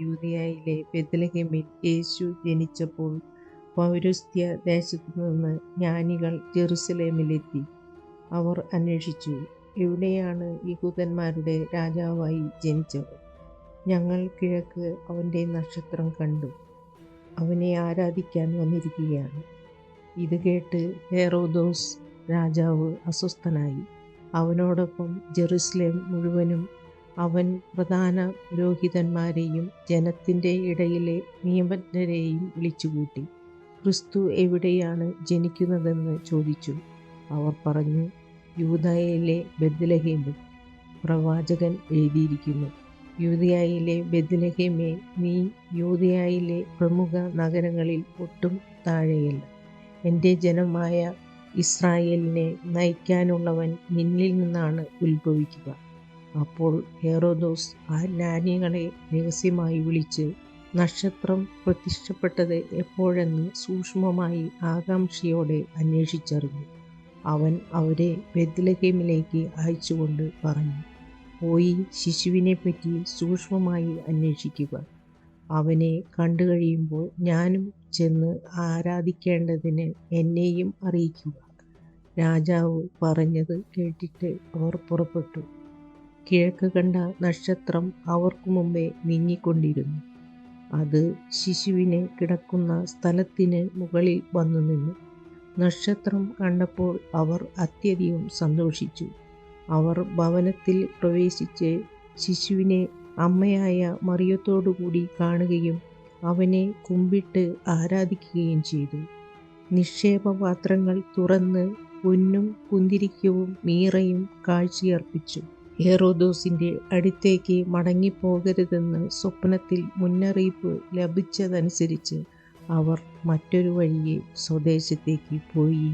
യൂതയായിലെ ബെത്ലഹേമിൽ യേശു ജനിച്ചപ്പോൾ പൗരസ്ത്യ ദേശത്തു നിന്ന് ജ്ഞാനികൾ ജെറുസലേമിലെത്തി. അവർ അന്വേഷിച്ചു എവിടെയാണ് യഹൂദന്മാരുടെ രാജാവായി ജനിച്ചവർ. ഞങ്ങൾ കിഴക്ക് അവന്റെ നക്ഷത്രം കണ്ടു. അവനെ ആരാധിക്കാൻ വന്നിരിക്കുകയാണ് ഇത് കേട്ട് ഹെറോദോസ് രാജാവ് അസ്വസ്ഥനായി. അവനോടൊപ്പം ജെറുസലേം മുഴുവനും അവൻ പ്രധാന പുരോഹിതന്മാരെയും ജനത്തിന്റെ ഇടയിലെ നിയമജ്ഞരെയും വിളിച്ചുകൂട്ടി ക്രിസ്തു എവിടെയാണ് ജനിക്കുന്നതെന്ന് ചോദിച്ചു. അവർ പറഞ്ഞു യൂതായയിലെ ബദ്ലഹേമിൽ പ്രവാചകൻ എഴുതിയിരിക്കുന്നു. യൂതയായിലെ ബദ്ലഹേമേ നീ യൂതയായിലെ പ്രമുഖ നഗരങ്ങളിൽ ഒട്ടും താഴെയല്ല. എന്റെ ജനമായ ഇസ്രായേലിനെ നയിക്കാനുള്ളവൻ നിന്നിൽ നിന്നാണ് ഉത്ഭവിക്കുക. അപ്പോൾ ഹെറോദോസ് ആ ജ്ഞാനികളെ രഹസ്യമായി വിളിച്ച് നക്ഷത്രം പ്രത്യക്ഷപ്പെട്ടത് എപ്പോഴെന്ന് സൂക്ഷ്മമായി ആകാംക്ഷയോടെ അന്വേഷിച്ചറിഞ്ഞു. അവൻ അവരെ ബെദ്ലഹേമിലേക്ക് അയച്ചുകൊണ്ട് പറഞ്ഞു പോയി ശിശുവിനെപ്പറ്റി സൂക്ഷ്മമായി അന്വേഷിക്കുക. അവനെ കണ്ടു കഴിയുമ്പോൾ ഞാനും ചെന്ന് ആരാധിക്കേണ്ടതിന് എന്നെയും അറിയിക്കുക. രാജാവ് പറഞ്ഞത് കേട്ടിട്ട് അവർ പുറപ്പെട്ടു. കിഴക്ക് കണ്ട നക്ഷത്രം അവർക്കു മുമ്പേ നീങ്ങിക്കൊണ്ടിരുന്നു. അത് ശിശുവിനെ കിടക്കുന്ന സ്ഥലത്തിന് മുകളിൽ വന്നു നിന്നു. നക്ഷത്രം കണ്ടപ്പോൾ അവർ അത്യധികം സന്തോഷിച്ചു. അവർ ഭവനത്തിൽ പ്രവേശിച്ച് ശിശുവിനെ അമ്മയായ മറിയത്തോടുകൂടി കാണുകയും അവനെ കുമ്പിട്ട് ആരാധിക്കുകയും ചെയ്തു. നിക്ഷേപപാത്രങ്ങൾ തുറന്ന് പൊന്നും കുന്തിരിക്കവും മീറയും കാഴ്ചയർപ്പിച്ചു. ഹെറോദോസിന്റെ അടുത്തേക്ക് മടങ്ങിപ്പോകരുതെന്ന് സ്വപ്നത്തിൽ മുന്നറിയിപ്പ് ലഭിച്ചതനുസരിച്ച് അവർ മറ്റൊരു വഴിയെ സ്വദേശത്തേക്ക് പോയി.